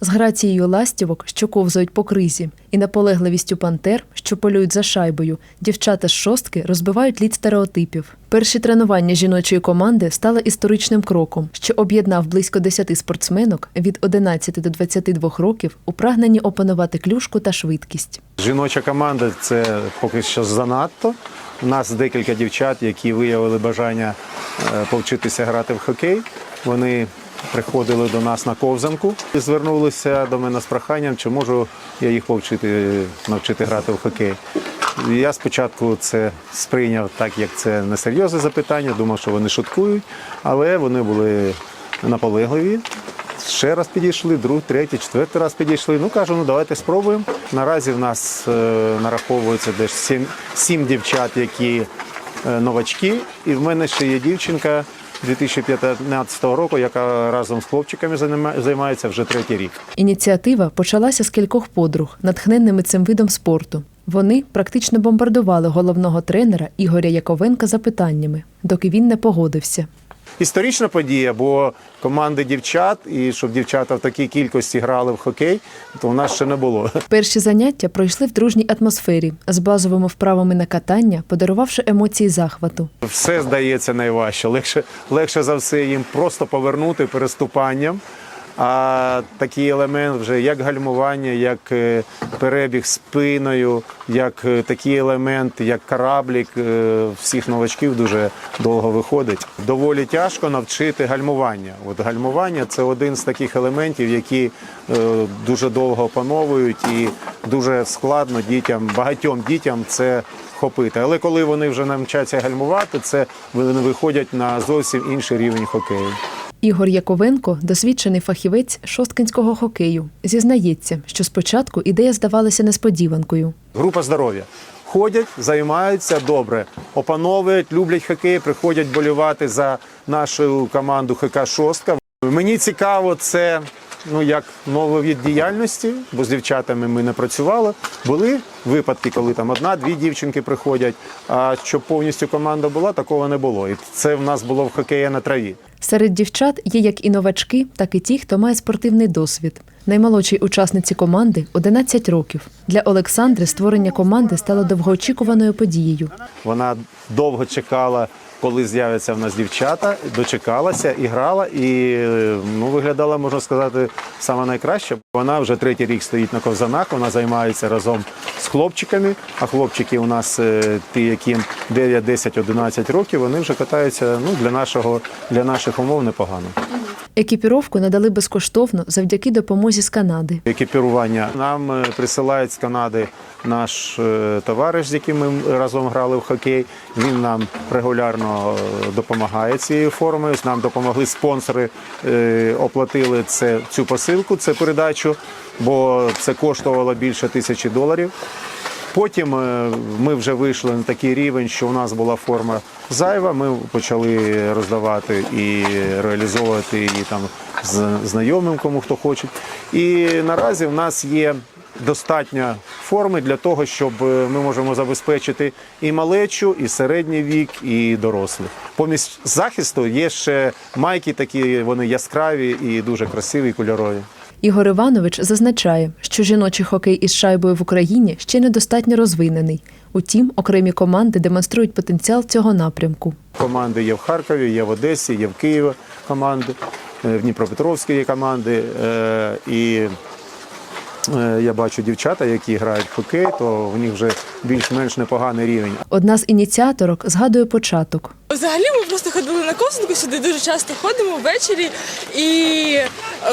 З грацією ластівок, що ковзають по кризі, і наполегливістю пантер, що полюють за шайбою, дівчата з шостки розбивають лід стереотипів. Перші тренування жіночої команди стали історичним кроком, що об'єднав близько 10 спортсменок від 11 до 22 років у прагненні опанувати клюшку та швидкість. Жіноча команда це поки що занадто. У нас декілька дівчат, які виявили бажання е, повчитися грати в хокей. Вони приходили до нас на ковзанку і звернулися до мене з проханням, чи можу я їх повчити навчити грати в хокей. Я спочатку це сприйняв так, як це несерйозне запитання, думав, що вони шуткують, але вони були наполегливі. Ще раз підійшли, другий, третій, четвертий раз підійшли. Ну кажу, ну давайте спробуємо. Наразі в нас е, нараховується десь сім, сім дівчат, які е, новачки. І в мене ще є дівчинка 2015 року, яка разом з хлопчиками займається вже третій рік. Ініціатива почалася з кількох подруг, натхненними цим видом спорту. Вони практично бомбардували головного тренера Ігоря Яковенка запитаннями, доки він не погодився. Історична подія, бо команди дівчат, і щоб дівчата в такій кількості грали в хокей, то в нас ще не було. Перші заняття пройшли в дружній атмосфері з базовими вправами на катання, подарувавши емоції захвату. Все здається найважче. Легше, легше за все їм просто повернути переступанням. А такий елемент вже як гальмування, як е, перебіг спиною, як е, такий елемент, як кораблік, е, всіх новачків дуже довго виходить. Доволі тяжко навчити гальмування. От гальмування це один з таких елементів, які дуже довго опановують і дуже складно дітям, багатьом дітям це хопити. Але коли вони вже навчаться гальмувати, це вони виходять на зовсім інший рівень хокею. Ігор Яковенко, досвідчений фахівець шосткинського хокею, зізнається, що спочатку ідея здавалася несподіванкою. Група здоров'я. Ходять, займаються добре, опановують, люблять хокей, приходять болювати за нашу команду ХК Шостка. Мені цікаво, це ну як новий від діяльності, бо з дівчатами ми не працювали. Були випадки, коли там одна-дві дівчинки приходять. А щоб повністю команда була, такого не було. І це в нас було в хокеї на траві. Серед дівчат є як і новачки, так і ті, хто має спортивний досвід. Наймолодшій учасниці команди 11 років. Для Олександри створення команди стало довгоочікуваною подією. Вона довго чекала, коли з'являться в нас дівчата, дочекалася і грала, і ну, виглядала, можна сказати, саме найкраще. Вона вже третій рік стоїть на ковзанах, вона займається разом з хлопчиками. А хлопчики у нас е, ті, яким 9, 10, 11 років, вони вже катаються ну, для, нашого, для наших умов непогано. Екіпіровку надали безкоштовно завдяки допомозі з Канади. Екіпірування нам е, присилають з Канади наш е, товариш, з яким ми разом грали в хокей. Він нам регулярно е, допомагає цією формою. Нам допомогли спонсори, оплатили це, цю посилку, цю передачу, бо це коштувало більше тисячі доларів. Потім е, ми вже вийшли на такий рівень, що у нас була форма зайва. Ми почали роздавати і реалізовувати її там з знайомим, кому хто хоче. І наразі в нас є достатньо форми для того, щоб е, ми можемо забезпечити і малечу, і середній вік, і дорослих. Помість захисту є ще майки, такі вони яскраві і дуже красиві, і кольорові. Ігор Іванович зазначає, що жіночий хокей із шайбою в Україні ще недостатньо розвинений. Утім, окремі команди демонструють потенціал цього напрямку. Команди є в Харкові, є в Одесі, є в Києві команди, е, в Дніпропетровській є команди. е, І е, я бачу дівчата, які грають в хокей, то в них вже більш-менш непоганий рівень. Одна з ініціаторок згадує початок. Взагалі ми просто ходили на ковзанку сюди дуже часто ходимо ввечері, і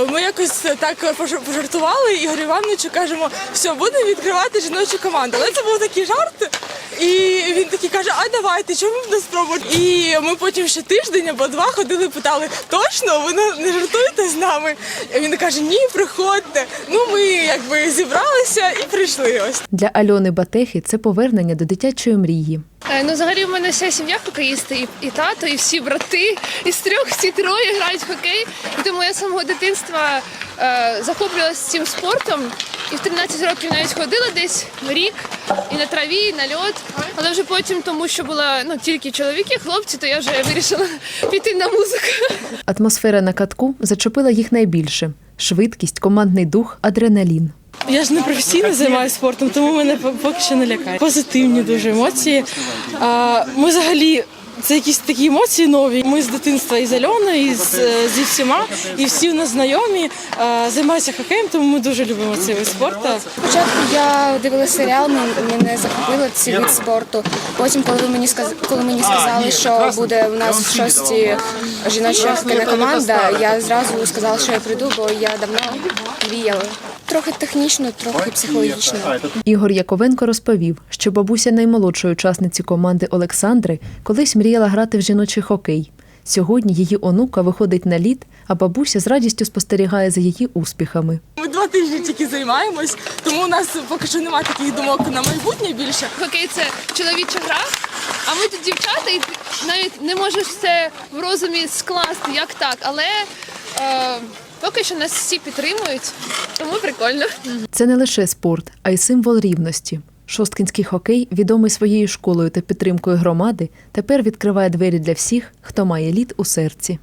ми якось так пож- пожартували Ігорю Івановичу кажемо, все, будемо відкривати жіночу команду. Але це був такий жарт. І він такий каже: А давайте, чому б не спробувати? І ми потім ще тиждень або два ходили, питали, точно, ви не- з нами? І він каже, ні, приходьте. Ну ми якби зібралися і прийшли ось. Для Альони Батехи це повернення до дитячої мрії. Е, Ну, взагалі, в мене вся сім'я хокеїсти, і, і тато, і всі брати, і з трьох всі троє грають в хокей. І тому я з самого дитинства захоплювалася цим спортом. І в 13 років навіть ходила десь рік і на траві, і на льот. Але вже потім, тому що була ну тільки чоловіки, хлопці, то я вже вирішила піти на музику. Атмосфера на катку зачепила їх найбільше. швидкість, командний дух, адреналін. Я ж не професійно займаюся спортом, тому мене поки що не лякає. Позитивні дуже емоції. А, Ми взагалі. Це якісь такі емоції нові. Ми з дитинства із Альоною, і з, е, зі всіма, і всі в нас знайомі. А, Займаються хокеєм, тому ми дуже любимо цей вид спорту. Спочатку я дивилася серіал, мен- мене захопило цей вид спорту. Потім, коли мені сказ... коли мені сказали, що буде у нас в шості жіноча хокейна команда, я зразу сказала, що я прийду, бо я давно мріяла. Трохи технічно, трохи психологічно. Ігор Яковенко розповів, що бабуся наймолодшої учасниці команди Олександри колись мріяла грати в жіночий хокей. Сьогодні її онука виходить на лід, а бабуся з радістю спостерігає за її успіхами. Ми два тижні тільки займаємось, тому у нас поки що немає таких думок на майбутнє більше. Хокей це чоловіча гра, а ми тут дівчата, і навіть не можеш це в розумі скласти, як так. Але е, поки що нас всі підтримують, тому прикольно. Це не лише спорт, а й символ рівності. Шосткінський хокей, відомий своєю школою та підтримкою громади, тепер відкриває двері для всіх, хто має лід у серці.